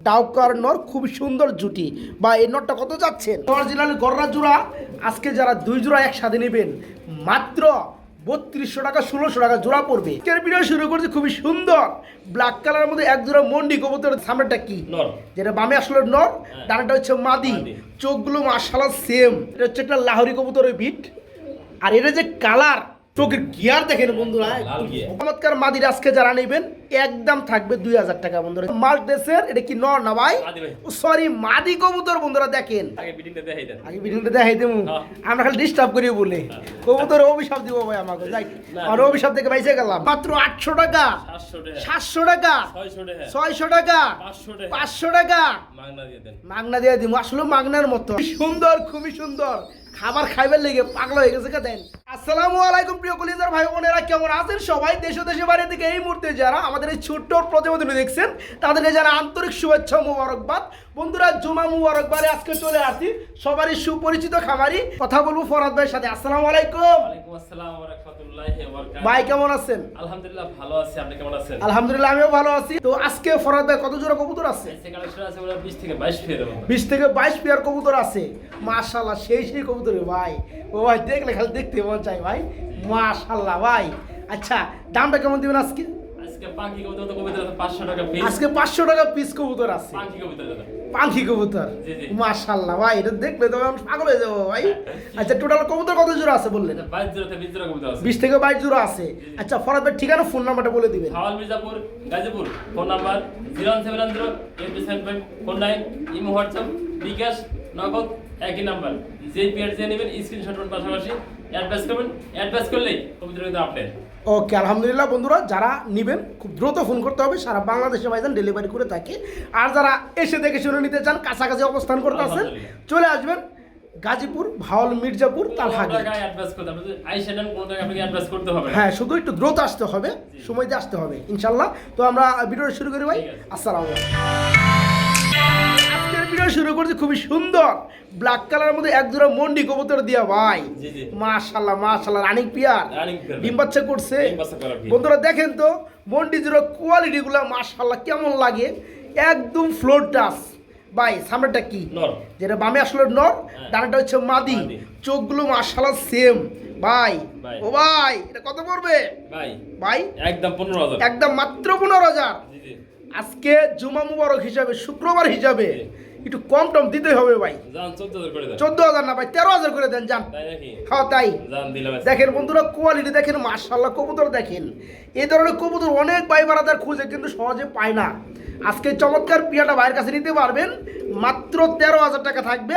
ডাউকার নর খুব সুন্দর জুটি। বা এই নরটা কত যাচ্ছেন? অরিজিনাল গররা জোড়া আজকে যারা দুই জোড়া একসাথে নেবেন মাত্র বত্রিশশো টাকা ষোলোশো টাকা জোড়া পড়বে। আজকের ভিডিও শুরু করছি খুবই সুন্দর। ব্ল্যাক কালারের মধ্যে এক জোড়া মন্ডি কবুতর সামনেটা কি? নর। যেটা বামে আসলে নর হ্যাঁ। ডানাটা হচ্ছে মাদি। চোখগুলো মাশালা সেম এটা হচ্ছে একটা লাহোরি কবুতরের বিট আর এটা যে কালার চোখের গিয়ার দেখেন বন্ধুরা? চমৎকার মাদির আজকে যারা নেবেন একদম থাকবে দুই হাজার টাকা বন্ধুরা। মাল্ট এটা কি নর না ভাই? সরি মাদি কবুতর বন্ধুরা দেখেন। আগে বিটিংটা দেখাই দেবো। হ্যাঁ। আমরা খালি ডিস্টার্ব করি বলে। কবুতর অভিশাপ দিব ভাই আমাকে যাই। আর অভিশাপ থেকে বাইসে গেলাম। মাত্র আটশো টাকা। সাতশো টাকা। ছয়শো টাকা। পাঁচশো টাকা। মাগনা দিয়ে দেন। মাগনা দিয়ে দিব। আসলে মাগনার মতো। সুন্দর খুবই সুন্দর। খাবার খাইবার লেগে পাগলা হয়ে গেছে কে দেন। আসসালামু আলাইকুম প্রিয় কলিজার ভাই বোনেরা কেমন আছেন সবাই? দেশ দেশে বাইরে থেকে এই মুহূর্তে যারা আমাদের এই ছোট্ট প্রতিবেদন দেখছেন তাদেরকে যারা আন্তরিক শুভেচ্ছা মোবারকবাদ। বন্ধুরা জুমা মুবারকবারে আজকে চলে আসি সবারই সুপরিচিত খামারি। কথা বলব ফরাদ ভাইয়ের সাথে। আসসালামু আলাইকুম। ওয়ালাইকুম আসসালাম ওয়া রাহমাতুল্লাহি ওয়া বারাকাতুহু। ভাই কেমন আছেন? আলহামদুলিল্লাহ ভালো আছি। আপনি কেমন আছেন? আলহামদুলিল্লাহ আমিও ভালো আছি। তো আজকে ফরাদ ভাই কত জোড়া কবুতর আছে? আজকে কালেকশন আছে ওরা 20 থেকে 22 ফিরে দেবো বিশ থেকে বাইশ পেয়ার কবুতর আছে। মাশাল্লাহ সেই সেই কবুতর ভাই। ও ভাই দেখলে খালি দেখতে মন চাই ভাই। মাশাল্লাহ ভাই। আচ্ছা দামটা কেমন দিবেন আজকে? আজকে পাখি কবুতর তো কবুতর আছে 500 টাকা পিস আজকে পাঁচশো টাকা পিস কবুতর আছে। পাখি কবুতর ভাই এটা দেখলে তো আমি পাগল হয়ে যাব ভাই। আচ্ছা টোটাল কবুতর কত জোড়া আছে বললেন? 22 জোড়া থেকে 20 জোড়া কবুতর আছে। বিশ থেকে বাইশ জোড়া আছে। আচ্ছা ফরাদ ভাই ঠিকানা ফোন নাম্বারটা বলে দিবেন। হাওয়াল Mirzapur Gazipur. Phone number 01710 8749 imo WhatsApp bKash Nagad একই নাম্বার। যেই পেয়ার যে নেবেন স্ক্রিনশট পাশাপাশি অ্যাডভাইস করবেন। অ্যাডভাইস করলেই কবুতর কিন্তু আপডেট ওকে আলহামদুলিল্লাহ বন্ধুরা যারা নেবেন খুব দ্রুত ফোন করতে হবে। সারা বাংলাদেশে ভাইজান ডেলিভারি করে থাকে। আর যারা এসে দেখে শুনে নিতে চান কাছাকাছি অবস্থান করতে আছেন চলে আসবেন গাজীপুর ভাওয়াল মির্জাপুর হ্যাঁ শুধু একটু দ্রুত আসতে হবে সময় দিয়ে আসতে হবে ইনশাল্লাহ। তো আমরা ভিডিওটা শুরু করি ভাই। আসসালামু ভিডিও শুরু করছি খুবই সুন্দর। ব্ল্যাক কালারের মধ্যে এক জোড়া মন্ডি কবুতর দিয়া ভাই। মাশাল্লাহ মাশাল্লাহ রানিং পিয়ার ডিম বাচ্চা করছে। বন্ধুরা দেখেন তো মন্ডি জোড়া কোয়ালিটি গুলা মাশাল্লাহ কেমন লাগে? একদম ফ্লোর টাস ভাই সামনেটা কি? যেটা বামে আসলে নর হ্যাঁ। ডানাটা হচ্ছে মাদি। চোখগুলো মাশাল্লাহ সেম ভাই। ও ভাই এটা কত পড়বে? ভাই। ভাই? একদম পনেরো হাজার। একদম মাত্র পনেরো হাজার। আজকে জুমা মুবারক হিসাবে শুক্রবার হিসাবে। একটু কম টম দিতে হবে ভাই। চোদ্দ হাজার না ভাই তেরো হাজার করে দেন যান। হ্যাঁ তাই। দেখেন বন্ধুরা কোয়ালিটি দেখেন মার্শাল্লাহ কবুতর দেখেন। এই ধরনের কবুতর অনেক ভাই বারাদার খুঁজে কিন্তু সহজে পায় না। আজকে চমৎকার পিয়াটা ভাইয়ের কাছে নিতে পারবেন। মাত্র তেরো হাজার টাকা থাকবে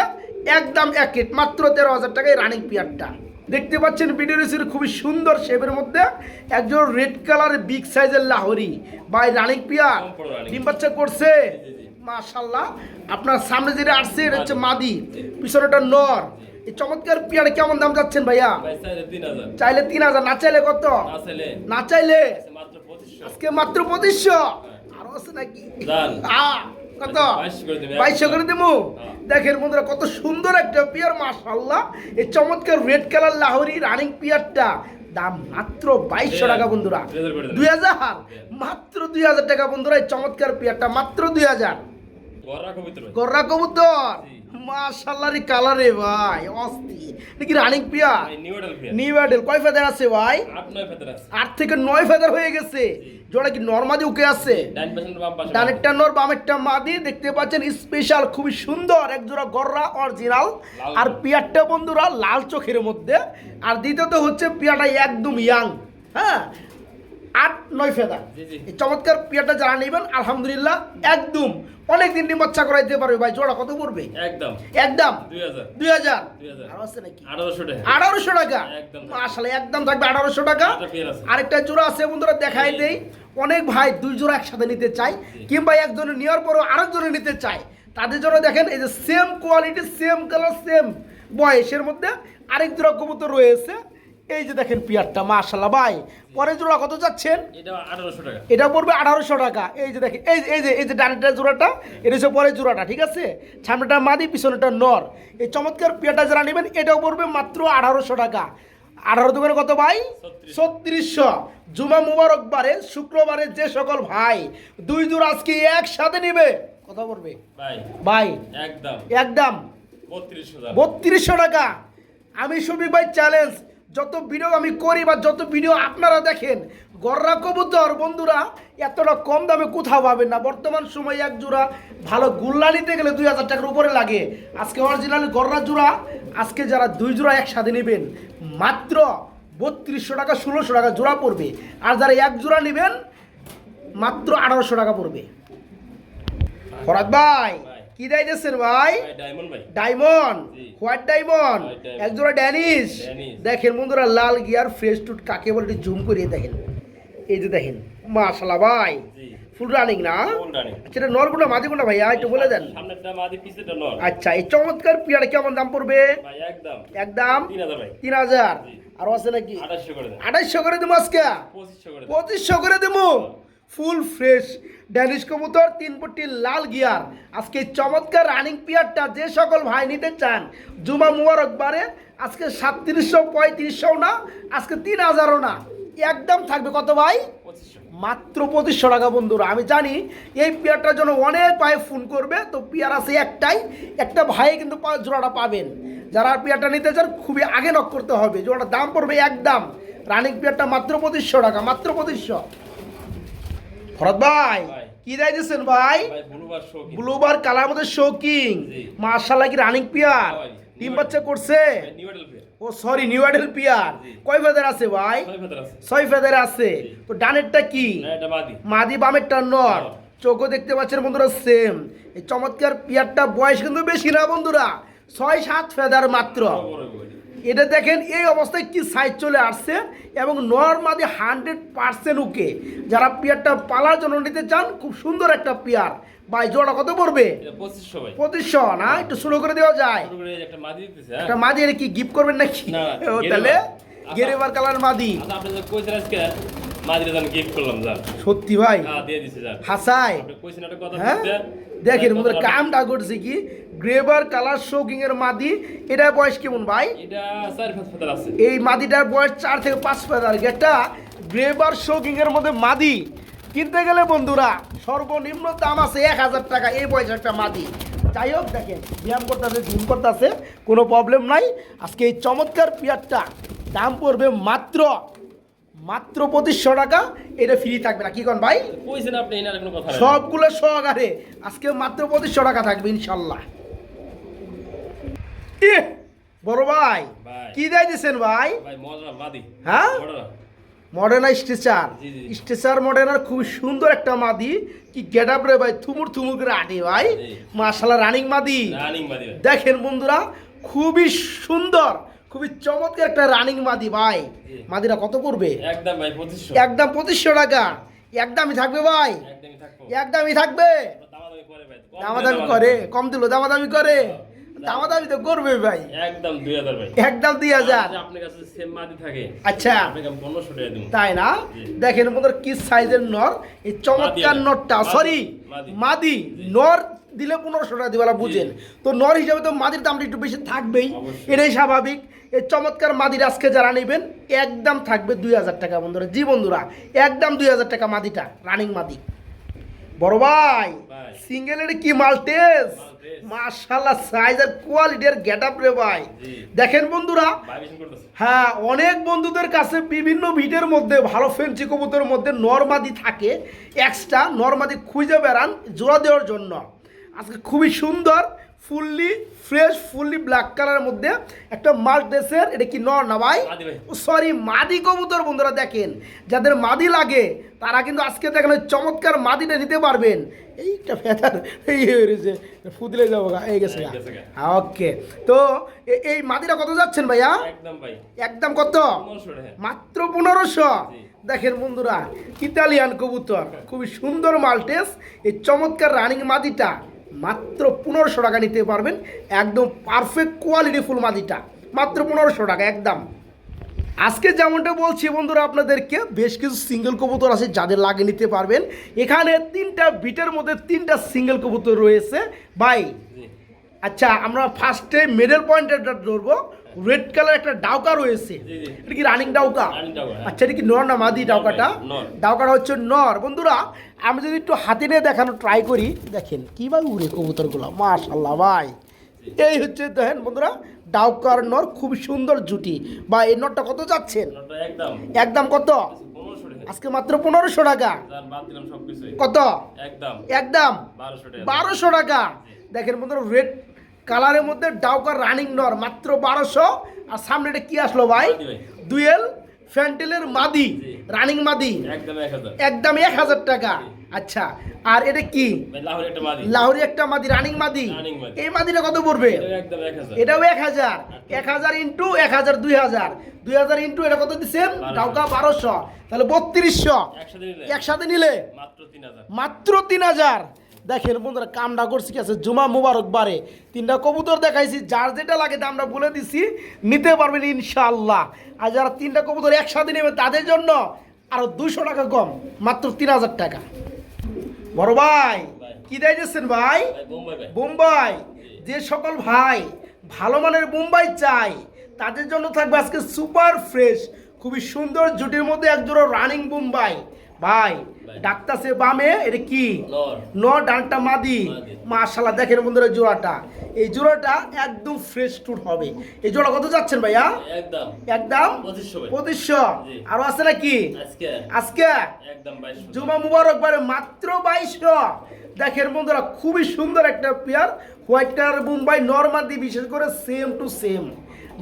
একদম এক কিট মাত্র তেরো হাজার টাকায় রানিং পিয়ারটা। দেখতে পাচ্ছেন ভিডিও রেসির খুবই সুন্দর শেপের মধ্যে। একজন রেড কালারের বিগ সাইজের লাহরি। By running pair. ডিম বাচ্চা করছে। মাশাল্লাহ আপনার সামনে যেটা আসছে এটা হচ্ছে মাদি। পিছনেটা নর। এই চমৎকার পিয়ারে কেমন দাম যাচ্ছেন ভাইয়া? চাইলে তিন হাজার। না চাইলে কত? না চাইলে। আজকে মাত্র পঁচিশশো। আরও আছে নাকি। কত? বাইশশো করে দেবো হ্যাঁ। দেখেন বন্ধুরা কত সুন্দর একটা পিয়ার মাশাল্লাহ এই চমৎকার রেড কালার লাহোরি রানিং পিয়ারটা। দাম মাত্র বাইশশো টাকা বন্ধুরা। দুই হাজার। মাত্র দুই হাজার টাকা বন্ধুরা এই চমৎকার পিয়ারটা মাত্র দুই হাজার। গররা কবিত্র। মাশাল্লাহ রে ভাই অস্থির। রানিং নিউ অ্যাডেল কয় ফেদার আছে ভাই? আট থেকে নয় ফেদার হয়ে গেছে। জোড়া কি নর্মাদি উকে আছে? ডানেরটা নর বামেরটা মাদি। দেখতে পাচ্ছেন স্পেশাল খুবই সুন্দর। এক জোড়া গররা অরিজিনাল আর। পিয়ারটা বন্ধুরা লাল চোখের মধ্যে। আর দ্বিতীয়ত হচ্ছে পিয়াটা একদম ইয়াং হ্যাঁ? আট নয় ফেদা। এই চমৎকার পিয়াটা যারা নেবেন আলহামদুলিল্লাহ একদম অনেক দিন ডিম বাচ্চা করাইতে পারবে ভাই জোড়া কত পড়বে? একদম। একদম? দুই হাজার। আরও আছে নাকি? আঠারোশো টাকা। আঠারোশো টাকা। আসলে একদম থাকবে আঠারোশো টাকা। আরেকটা। জোড়া আছে বন্ধুরা দেখাই দেই। অনেক ভাই দুই জোড়া একসাথে নিতে চায় কিংবা একজনে নেওয়ার পরও আরেকজনে নিতে চায়। তাদের জন্য দেখেন এই যে same quality same colour same বয়সের মধ্যে আরেক জোড়া কবুতর রয়েছে। এই যে দেখেন পিয়ারটা মাশাল্লাহ ভাই। পরের জোড়া কত যাচ্ছেন এটা পড়বে আঠারোশো টাকা। এই যে দেখেন এই এই যে এই যে ডানটা জোড়াটা এটা হচ্ছে পরের জোড়াটা ঠিক আছে? সামনেটা মাদি পিছনেটা নর। এই চমৎকার পেয়াটা যারা নেবেন এটাও পড়বে মাত্র আঠারোশো টাকা। আঠারো দোকানে কত ভাই? ছত্রিশ। ছত্রিশশো। জুমা মুবারক বারে শুক্রবারে যে সকল ভাই দুই জোড়া আজকে একসাথে নেবে। কত পড়বে? ভাই। একদম। একদম। বত্রিশ বত্রিশশো টাকা। আমি শফিক ভাই চ্যালেঞ্জ যত ভিডিও আমি করি বা যত ভিডিও আপনারা দেখেন, গররা কবুতর, বন্ধুরা, এতটা কম দামে কোথাও পাবেন না। বর্তমান সময়ে এক জোড়া ভালো গুল্লা নিতে গেলে দুই হাজার টাকার উপরে লাগে। আজকে অরিজিনালি গররা জোড়া, আজকে যারা দুই জোড়া একসাথে নেবেন, মাত্র বত্রিশশো টাকা, ষোলোশো টাকা জোড়া পড়বে। আর যারা এক জোড়া নেবেন, মাত্র আঠারোশো টাকা পড়বে। ভাই। কি দিয়েছেন ভাই? ডায়মন্ড ভাই। Diamond white diamond diamond। একজোড়া ড্যানিশ। দেখেন বন্ধুরা লাল গিয়ার ফ্রেশ টুট কাকে বলে একটু জুম করিয়ে দেখেন। এই যে দেখেন মাশাল্লাহ ভাই। ফুল রানিং না? রানিং আচ্ছা এটা নরগুলো মাদিগুলো ভাইয়া একটু বলে দেন। মাদি নর। আচ্ছা এই চমৎকার পিয়াটা কেমন দাম পড়বে? একদম। তিন হাজার আরও আছে নাকি? আঠাশশো করে দেবো আজকে? পঁচিশশো করে দেবো? Full fresh. ড্যানিশ কবুতর তিন পট্টি লাল গিয়ার। আজকে চমৎকার রানিং পিয়ারটা যে সকল ভাই নিতে চান জুমা মুবারক বারে আজকে সাতত্রিশশো পঁয়ত্রিশশো না আজকে তিন হাজারও না। একদম থাকবে কত ভাই? মাত্র পঁচিশশো টাকা বন্ধুরা। আমি জানি এই পেয়ারটার জন্য অনেক ভাই ফোন করবে তো পেয়ার আছে একটাই। একটা ভাই কিন্তু জোড়াটা পাবেন। যারা পেয়ারটা নিতে চান খুবই আগে নক করতে হবে। জোড়াটার দাম পড়বে একদম। রানিং পেয়ারটা মাত্র পঁচিশশো টাকা মাত্র পঁচিশশো। ভরত ভাই। কি দেয় দিচ্ছেন ভাই ব্লুবার কালার মধ্যে শোকিং জি। মার্শাল্লাহ কি রানিং পেয়ার। টিম বাচ্চা করছে? ও সরি নিউ আইডেল পেয়ার কয় ফেদার আছে ভাই? ছয় ফেদার আছে। তো ডানেরটা কি? মাদি। বামেরটা নর। চোখও দেখতে পাচ্ছেন বন্ধুরা সেম এই চমৎকার পিয়ারটা বয়স কিন্তু বেশি না বন্ধুরা। ছয় সাত ফেদার মাত্র। এটা দেখেন এই অবস্থায় কি সাইজ চলে আসছে এবং নর্মালি হান্ড্রেড পার্সেন্ট ওকে যারা পিয়ারটা পালার জন্য নিতে চান খুব সুন্দর একটা পিয়ার। ভাই জোড়া কত পড়বে? এটা পঁচিশশো না? একটু শুরু করে দেওয়া যায়। ছোট করে এই যে একটা মাদি হ্যাঁ? এর কি গিফট করবেন নাকি? তাহলে আচ্ছা। গেরেবার কালার মাদি। আচ্ছা সত্যি ভাই? হ্যাঁ কথা হ্যাঁ? দেখেন বন্ধুরা কামটা করছে কি? গ্রেভার কালার শোকিং এর মাদি। এটা বয়স কেমন ভাই? এটা চার পাঁচ ফেদার আছে। এই মাদিটার বয়স চার থেকে পাঁচ ফেদার। একটা গ্রেবার শোকিং এর মধ্যে মাদি। কিনতে গেলে বন্ধুরা সর্বনিম্ন দাম আছে এক হাজার টাকা এই বয়স একটা মাদি। যাই হোক দেখেন ব্যায়াম করতেছে জিম করতেছে কোনো প্রবলেম নাই। আজকে এই চমৎকার পিয়ারটা দাম পড়বে মাত্র মাত্র পঁচিশশো টাকা এটা ফ্রি থাকবে না। কি কন ভাই? কইছেন আপনি এনার কোনো কথা সবগুলো সহকারে আজকে মাত্র পঁচিশশো টাকা থাকবে ইনশাল্লাহ। বড় ভাই। কি দেয় দিচ্ছেন ভাই? হ্যাঁ? মডার্ন স্ট্রেচার জি। স্ট্রেচার মডার্নার খুব সুন্দর একটা মাদি। কি গেট আপ রে ভাই থুমুর থুমুর করে আটে ভাই। মাশাল্লাহ রানিং মাদি। দেখেন বন্ধুরা খুবই সুন্দর। খুবই চমৎকার একটা রানিং মাদি ভাই। মাদিরা কত করবে? একদম ভাই পঁচিশশো। একদম পঁচিশশো টাকা। একদমই থাকবে ভাই। একদমই থাকবে। দামাদামি করে কম দিল দামাদামি। করে। দামাদামি তো করবে ভাই। একদম দুই হাজার ভাই। একদম দুই হাজার। আচ্ছা, আপনার কাছে সেম মাদি থাকে। আচ্ছা। আপনাকে আমি পনেরোশো টাকা দিব তাই না? দেখেন বন্ধুরা কি সাইজের নর? এই চমৎকার নরটা। সরি মাদি। নর দিলে পনেরোশো টাকা দিবেলা বুঝেন। তো নর হিসাবে তো মাদির দামটা একটু বেশি থাকবেই। এটাই স্বাভাবিক। এই চমৎকার মাদির আজকে যারা নেবেন একদম থাকবে দুই হাজার টাকা বন্ধুরা। জি বন্ধুরা একদম দুই হাজার টাকা মাদিটা রানিং মাদি বড় ভাই। সিঙ্গেলের কি মালটেস মাল্টেস। মাশাল্লাহ সাইজ আর কোয়ালিটির গেট আপ রে ভাই। দেখেন বন্ধুরা হ্যাঁ অনেক বন্ধুদের কাছে বিভিন্ন ভিটের মধ্যে ভালো ফেন্সি কবুতরের মধ্যে নরমাদি থাকে। এক্সট্রা নরমাদি খুঁজে বেড়ান জোড়া দেওয়ার জন্য। আজকে খুবই সুন্দর ফুললি ফ্রেশ ফুললি ব্ল্যাক কালারের মধ্যে একটা মাল ড্রেসের এটা কি নর না ভাই? সরি মাদি কবুতর বন্ধুরা দেখেন। যাদের মাদি লাগে তারা কিন্তু আজকে দেখেন ওই চমৎকার মাদিটা নিতে পারবেন। এইটা ফেদার এই হয়ে রয়েছে। ফুদলে যাব এই গেছে ওকে তো এ- এই মাদিটা কত যাচ্ছেন ভাইয়া? একদম ভাই। একদম কত? মাত্র পনেরোশো। দেখেন বন্ধুরা ইতালিয়ান কবুতর খুবই সুন্দর মাল্টেস। এই চমৎকার রানিং মাদিটা মাত্র পনেরোশো টাকা নিতে পারবেন। একদম পারফেক্ট কোয়ালিটি ফুল মাদিটা। মাত্র পনেরোশো টাকা, একদম। আজকে যেমনটা বলছি বন্ধুরা আপনাদেরকে, বেশ কিছু সিঙ্গেল কবুতর আছে যাদের লাগে নিতে পারবেন। এখানে তিনটা বিটের মধ্যে তিনটা সিঙ্গেল কবুতর রয়েছে। বাই আচ্ছা আমরা ফার্স্টে মিডল পয়েন্টে ধরবো। রেড কালার একটা ডাউকা রয়েছে। এটা কি রানিং ডাউকা? হ্যাঁ। আচ্ছা এটা কি নর না মাদি ডাউকাটা? ডাউকাটা হচ্ছে নর। বন্ধুরা আমি যদি একটু হাতে নিয়ে দেখানো ট্রাই করি দেখেন কীভাবে উড়ে কবুতরগুলো। মাশাল্লাহ ভাই। এই হচ্ছে দেখেন বন্ধুরা ডাউকার নর খুব সুন্দর জুটি। বা এই নরটা কত যাচ্ছেন? একদম। কত? আজকে মাত্র পনেরোশো টাকা। কত? একদম। একদম। বারোশো টাকা। দেখেন বন্ধুরা রেড কালারের মধ্যে ডাউকার রানিং নর মাত্র বারোশো। আর সামনে এটা কি আসলো ভাই? দুয়েল ফ্যান্টেলের মাদি রানিং মাদি। একদম এক হাজার। টাকা। আচ্ছা আর এটা কি? লাহোর একটা মাদি। রানিং মাদি। এই মাদিটা কত পড়বে? এটাও এক হাজার। এক হাজার। ইন্টু এক হাজার দুই হাজার। দুই হাজার ইন্টু এটা কত দিচ্ছেন। ডাউকা বারোশো। তাহলে বত্রিশশো। একসাথে নিলে? একসাথে নিলে? মাত্র তিন হাজার। মাত্র তিন হাজার। দেখেন বন্ধুরা কামটা করছি কি আছে? জুমা মুবারক বারে। তিনটা কবুতর দেখাইছি যার যেটা লাগে তা আমরা বলে দিছি নিতে পারবেন ইনশাআল্লাহ। আর যারা তিনটা কবুতর একসাথে নেবে তাদের জন্য আরও দুশো টাকা কম মাত্র তিন হাজার টাকা। বড় ভাই। কি দেয় দিচ্ছেন ভাই? বোম্বাই ভাই। বোম্বাই। যে সকল ভাই ভালো মানের বোম্বাই চাই তাদের জন্য থাকবে আজকে সুপার ফ্রেশ খুবই সুন্দর জুটির মধ্যে একজোড়া রানিং বোম্বাই। ভাই ভাই। ডাক্তার বামে এটা কি? ন ডানটা মাদি। মাশাল্লাহ দেখেন বন্ধুরা জোড়াটা। এই জোড়াটা একদম ফ্রেশ টুট হবে। এই জোড়া কত যাচ্ছেন ভাইয়া? একদম। একদম? পঁচিশশো। আরও আছে নাকি? আজকে। আজকে? একদম বাইশশো জুমা মুবারক বারে মাত্র বাইশশো। দেখেন বন্ধুরা খুবই সুন্দর একটা পেয়ার। হোয়াইট কালার মুম্বাই নর্মাদি বিশেষ করে সেম টু সেম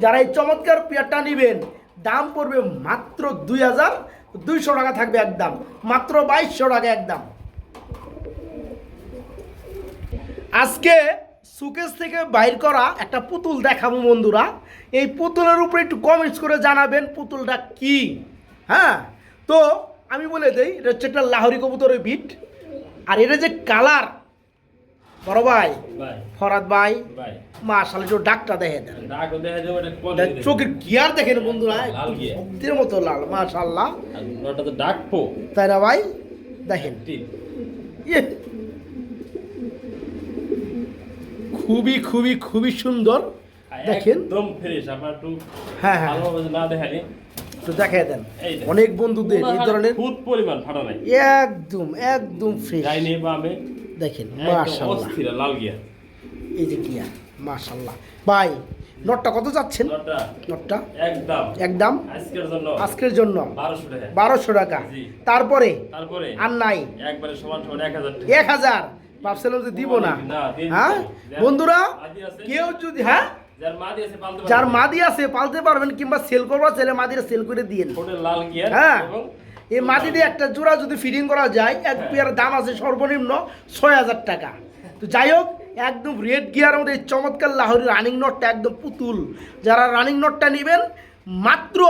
যারা এই চমৎকার পেয়ারটা নেবেন দাম পড়বে মাত্র দুই হাজার দুইশো টাকা থাকবে একদম মাত্র বাইশশো টাকা একদম আজকে সুকেশ থেকে বাইর করা একটা পুতুল দেখাবো বন্ধুরা। এই পুতুলের উপরে একটু কমেন্টস করে জানাবেন পুতুলটা কি। হ্যাঁ? তো আমি বলে দিই, এটা হচ্ছে একটা লাহরি কবুতরের বিট। আর এটা যে কালার বড় ভাই? ফরাদ ভাই? ভাই। মাশাল একটু ডাকটা দেখে দেন। চোখের গিয়ার দেখেন বন্ধুরা। শক্তির মতো লাল মাশাল্লাহ তো ডাকবো। তাই না ভাই? দেখেন। ইয়ে। খুবই খুবই খুবই সুন্দর। দেখেন। একদম ফ্রেশ আপনার একটু হ্যাঁ হ্যাঁ। না দেখালি একটু দেখাই দেন। অনেক বন্ধুদের এই ধরনের খুদ পরিমাণ ফাটা নাই। একদম একদম ফ্রেশ বামে দেখেন একদম লাল গিয়া। এই যে গিয়া ভাই নটটা কত যাচ্ছেন নটা নটটা? একদম। একদম? আজকের জন্য। আজকের জন্য? বারোশো টাকা। বারোশো টাকা। তারপরে? তারপরে? আর নাই? একবারে সমান সমান এক হাজার টাকা। এক হাজার? ভাবছিলাম যে দিব না। হ্যাঁ? বন্ধুরা কেউ যদি হ্যাঁ? যার মাদি আছে পালতে পারবেন। কিংবা সেল করবা ছেলে মাদিরা সেল করে দিয়েন। ঠোঁটের লাল গিয়ার হ্যাঁ? এই মাটি দিয়ে একটা জোড়া যদি ফিটিং করা যায় এক হ্যাঁ। পেয়ার দাম আছে সর্বনিম্ন ছয় হাজার টাকা। তো যাই হোক একদম রেড গিয়ার মধ্যে এই চমৎকার লাহোরি রানিং নটটা একদম পুতুল। যারা রানিং নটটা নেবেন মাত্র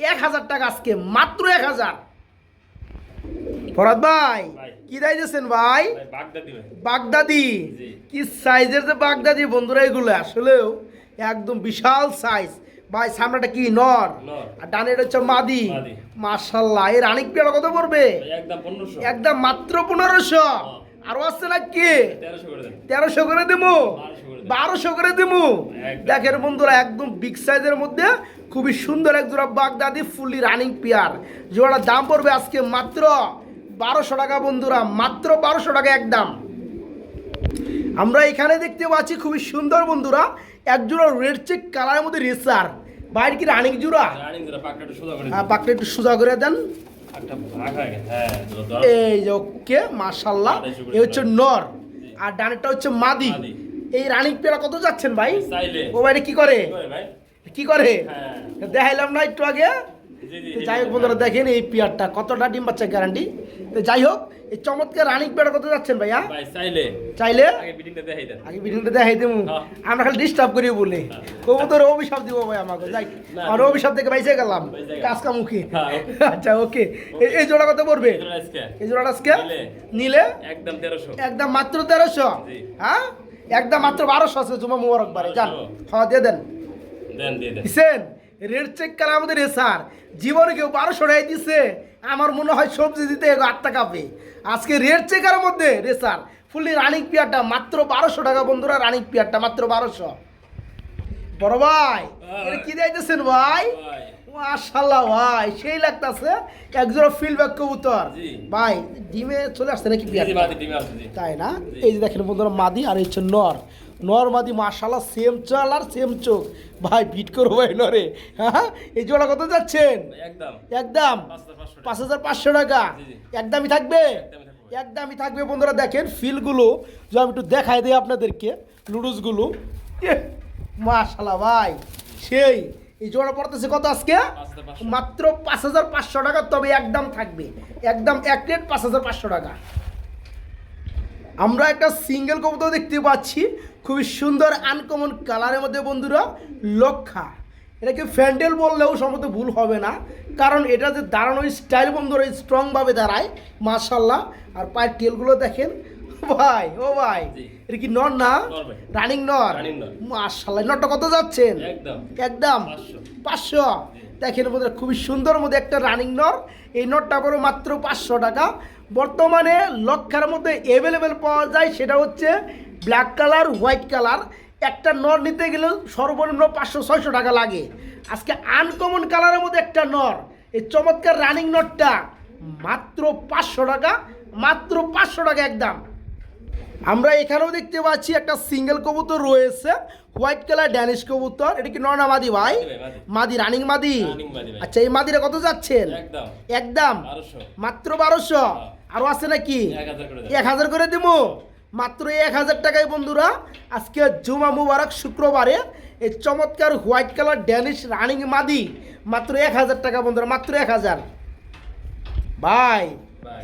এক হাজার টাকা আজকে মাত্র এক হাজার। ফরাদ ভাই। কি দায় দিয়েছেন ভাই বাগদাদি কি সাইজের যে বাগদাদি বন্ধুরা এগুলো আসলেও একদম বিশাল সাইজ ভাই সামনেটা কি? নর। আর ডানে হচ্ছে মাদি। মাশাল্লাহ। এর আনিক পেয়ারা কত পড়বে? একদম মাত্র পনেরোশো। হ্যাঁ। আরও আসছে না কি তেরোশো করে দেবো বারোশো করে দেবো। দেখেন বন্ধুরা একদম বিগ সাইজের মধ্যে খুবই সুন্দর এক জোড়া বাগদাদি ফুললি রানিং পেয়ার জোড়ার দাম পড়বে আজকে মাত্র বারোশো টাকা বন্ধুরা মাত্র বারোশো টাকা একদম। আমরা এখানে দেখতে পাচ্ছি খুবই সুন্দর বন্ধুরা এক জোড়া রেড চেক কালারের মধ্যে রেসার বাইরে কি রানিং জোড়া? রানিং ধরে পাকটা একটু সোজা করে হ্যাঁ, পাকটা একটু সোজা করে দেন। হয়ে হ্যাঁ। এই যে ওকে মাশাল্লাহ এই হচ্ছে নর। আর ডানেরটা হচ্ছে মাদি। এই রানিং পেয়ারা কত যাচ্ছেন ভাই? ও বাইরে কি করে? কি করে? হ্যাঁ। দেখাইলাম না একটু আগে। তো যাই হোক বন্ধুরা দেখেন এই পেয়ারটা কতটা ডিম বাচ্চা গ্যারান্টি তো যাই হোক এই চমৎকার রানিং পেয়ারটা কত যাচ্ছেন ভাইয়া? চাইলে। চাইলে? আগে বিটিংটা দেখাই দেন। আগে ভিডিওটা দেখাই দেবো। আমরা খালি ডিস্টার্ব করি বলে। কবুতর অভিশাপ দিব ভাই আমাকে যাই। আর অভিশাপ থেকে বাইসে গেলাম। কাজকা মুখে হ্যাঁ, আচ্ছা ওকে। এই জোড়া কত পড়বে? এই জোড়াটা আজকে? নিলে। একদম তেরোশো। একদম মাত্র তেরোশো। হ্যাঁ? একদম মাত্র বারোশো আছে জমা মোবারক বারে যান হ্যাঁ দিয়ে দেন। দেন দিয়ে দেন। রেড চেক কালা আমাদের এসার জীবনে কেউ বারোশো টাকা দিছে আমার মনে হয় সবজি দিতে এগো আটটা কাপে আজকে রেড চেকার মধ্যে রেসার ফুললি রানিং পিয়ারটা মাত্র বারোশো টাকা বন্ধুরা রানিক পিয়ারটা মাত্র বারোশো। বড় ভাই। এটা কি যাইতেছেন ভাই? মাশাল্লাহ ভাই সেই লাগতাছে একজোড়া ফিল্ডব্যাক কবুতর। ভাই ডিমে চলে আসছে নাকি। তাই না? এই যে দেখেন বন্ধুরা মাদি আর এই হচ্ছে নর। নর মাদি মাশাল্লাহ সেম চাল আর সেম চোখ। ভাই বিট করব ভাই নরে। হ্যাঁ এই জোড়া কত যাচ্ছেন? একদম। একদম? পাঁচ হাজার পাঁচশো টাকা। একদমই থাকবে? একদমই থাকবে। বন্ধুরা দেখেন ফিলগুলো যে আমি একটু দেখাই দিই আপনাদেরকে লুডুসগুলো মাশাল্লাহ ভাই সেই। এই জোড়া পড়তেছে কত আজকে। মাত্র পাঁচ হাজার পাঁচশো টাকা তবে একদম থাকবে। একদম এক প্লেট পাঁচ হাজার পাঁচশো টাকা। আমরা একটা সিঙ্গেল কবুতর দেখতে পাচ্ছি। খুবই সুন্দর আনকমন কালারের মধ্যে বন্ধুরা লক্ষা। এটাকে ফ্যান্ডেল বললেও সম্ভবত ভুল হবে না কারণ এটা যে দাঁড়ানো স্টাইল বন্ধুরা স্ট্রংভাবে দাঁড়ায় মার্শাল্লাহ আর পায়ের টেলগুলো দেখেন ভাই ও ভাই এটা কি নর না? রানিং নর। মার্শাল্লাহ নরটা কত যাচ্ছেন? একদম। পাঁচশো। পাঁচশো। দেখেন বন্ধুরা খুবই সুন্দর মধ্যে একটা রানিং নর। এই নটটা পড়ো মাত্র পাঁচশো টাকা। বর্তমানে লক্ষার মধ্যে অ্যাভেলেবেল পাওয়া যায় সেটা হচ্ছে ব্ল্যাক কালার হোয়াইট কালার একটা নর নিতে গেলে সর্বনিম্ন পাঁচশো ছয়শো টাকা লাগে। আজকে আনকমন কালারের মধ্যে একটা নর এই চমৎকার রানিং নটটা মাত্র পাঁচশো টাকা মাত্র পাঁচশো টাকা একদম। আমরা এখানেও দেখতে পাচ্ছি একটা সিঙ্গেল কবুতর রয়েছে হোয়াইট কালার ড্যানিশ কবুতর। এটা কি নর্না মাদি ভাই? মাদি রানিং মাদি। আচ্ছা এই মাদিরা কত যাচ্ছেন? একদম। মাত্র বারোশো। হ্যাঁ। আরও আছে নাকি। এক হাজার করে দিব? মাত্র এক হাজার টাকায় বন্ধুরা আজকে জুমা মুবারক শুক্রবারে এই চমৎকার হোয়াইট কালার ড্যানিশ রানিং মাদি। মাত্র এক হাজার টাকা বন্ধুরা মাত্র এক হাজার। ভাই।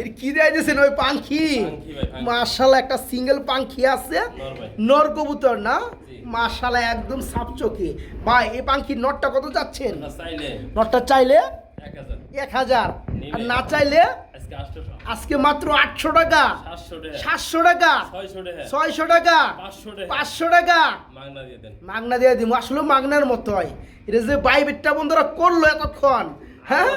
এর কি দেয় দিয়েছেন ওই পাখি? পাখি মার্শাল্লাহ একটা সিঙ্গেল পাখি আছে। নর কবুতর না। মার্শাল্লাহ একদম সাপ চোখে ভাই এই পাখির নটটা কত যাচ্ছেন? নটটা চাইলে? এক হাজার। আর না চাইলে আজকে মাত্র আটশো টাকা। সাতশো টাকা। ছয়শো টাকা। পাঁচশো টাকা। মাগনা দিয়ে দেন। দিব আসলে মাগনার মতো হয়। এটা যে বাইবেটটা বন্ধুরা করল এতক্ষণ হ্যাঁ?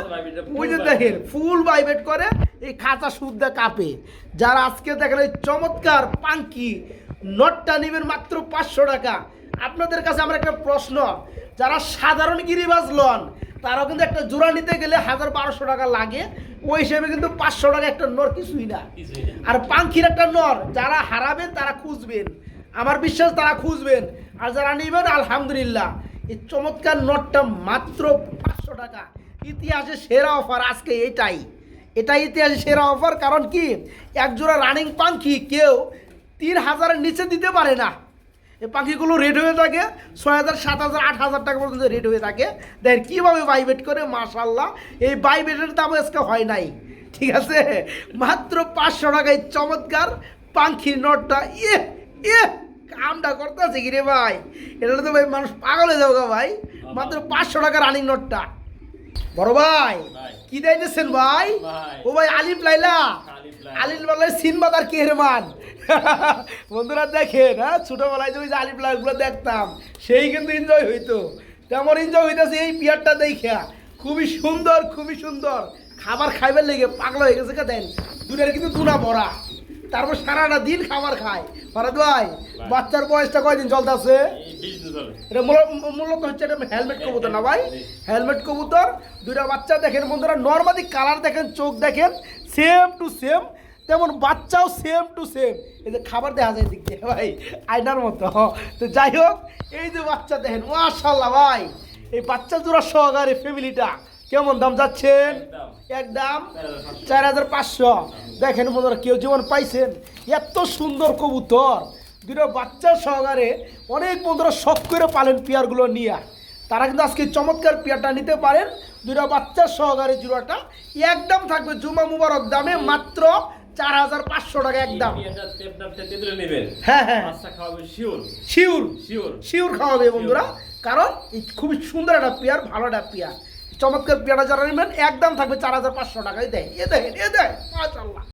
যে দেখেন ফুল বাইবেট করে এই খাঁচা সুদ্ধা কাপে। যারা আজকে দেখেন এই চমৎকার পাঙ্কি নটটা নেবেন মাত্র পাঁচশো টাকা। আপনাদের কাছে আমার একটা প্রশ্ন যারা সাধারণ গিরিবাজ লন তারাও কিন্তু একটা জোড়া নিতে গেলে হাজার বারোশো টাকা লাগে। ওই হিসেবে কিন্তু পাঁচশো টাকা একটা নর কিছুই না। আর পাঙ্খির একটা নর যারা হারাবেন তারা খুঁজবেন। আমার বিশ্বাস তারা খুঁজবেন। আর যারা নেবেন আলহামদুলিল্লাহ। এই চমৎকার নটটা মাত্র পাঁচশো টাকা। ইতিহাসে সেরা অফার আজকে এটাই। এটাই ইতিহাসে সেরা অফার কারণ কি? একজোড়া রানিং পাখি কেউ তিন হাজারের নিচে দিতে পারে না। এই পাখিগুলো রেড হয়ে থাকে ছয় হাজার সাত হাজার আট হাজার টাকা পর্যন্ত রেড হয়ে থাকে। দেখেন কীভাবে বাইবেট করে? মাশাল্লাহ এই বাইবেটের দাম আজকে হয় নাই। ঠিক আছে? মাত্র পাঁচশো টাকায় চমৎকার পাখির নটটা। ইয়ে ইয়ে কামটা করতেছে কি রে ভাই? এটা তো ভাই মানুষ পাগল হয়ে যাব ভাই। মাত্র পাঁচশো টাকা রানিং নোটটা বড় ভাই। কি দিতেছেন ভাই? ভাই। ও ভাই আলিফ লাইলা। আলিফ লাইলা। সিনবাদ আর কেহরমান বন্ধুরা দেখেন হ্যাঁ ছোটবেলায় যে ওই যে আলিফ লাইগুলো দেখতাম সেই কিন্তু এনজয় হইতো। তেমন এনজয় হইতেছে এই পিয়ারটা দেখা খুবই সুন্দর খুবই সুন্দর। খাবার খাইবার লেগে পাগলা হয়ে গেছে কে দেন। দুনের কিন্তু দুনা ভরা। তারপর সারাটা দিন খাবার খায়। ফারাদ ভাই। বাচ্চার বয়সটা কয়দিন চলতেছে? এই বিশ দিন চলে। এটা মূল- মূলত হচ্ছে এটা হেলমেট কবুতর না ভাই? হেলমেট কবুতর দুইটা বাচ্চা দেখেন বন্ধুরা নর্মালি কালার দেখেন চোখ দেখেন সেম টু সেম তেমন বাচ্চাও সেম টু সেম এই যে খাবার দেখা যায় দিক দিয়ে ভাই আয়নার মতো। তো যাই হোক এই যে বাচ্চা দেখেন মাশাল্লাহ ভাই। এই বাচ্চা জোড়া সহকারে ফ্যামিলিটা কেমন দাম যাচ্ছেন? একদম। চার হাজার পাঁচশো। দেখেন বন্ধুরা কেউ যেমন পাইছেন? এত সুন্দর কবুতর। দুটো বাচ্চা সহকারে অনেক বন্ধুরা শখ করে পালেন পেয়ারগুলো নিয়ে। তারা কিন্তু আজকে চমৎকার পেয়ারটা নিতে পারেন। দুটো বাচ্চা সহকারে জুড়াটা একদম থাকবে। জুমা মুবারক দামে মাত্র চার হাজার পাঁচশো টাকা একদম। হ্যাঁ হ্যাঁ। শিওর। Sure sure. শিউর খাওয়াবে বন্ধুরা। কারণ খুবই সুন্দর একটা পেয়ার ভালো একটা পেয়ার। চমৎকার পেয়ারা যারা নেবেন একদম থাকবে চার হাজার পাঁচশো টাকায় দেয়। এ দেয় এ দেয় মাশাল্লাহ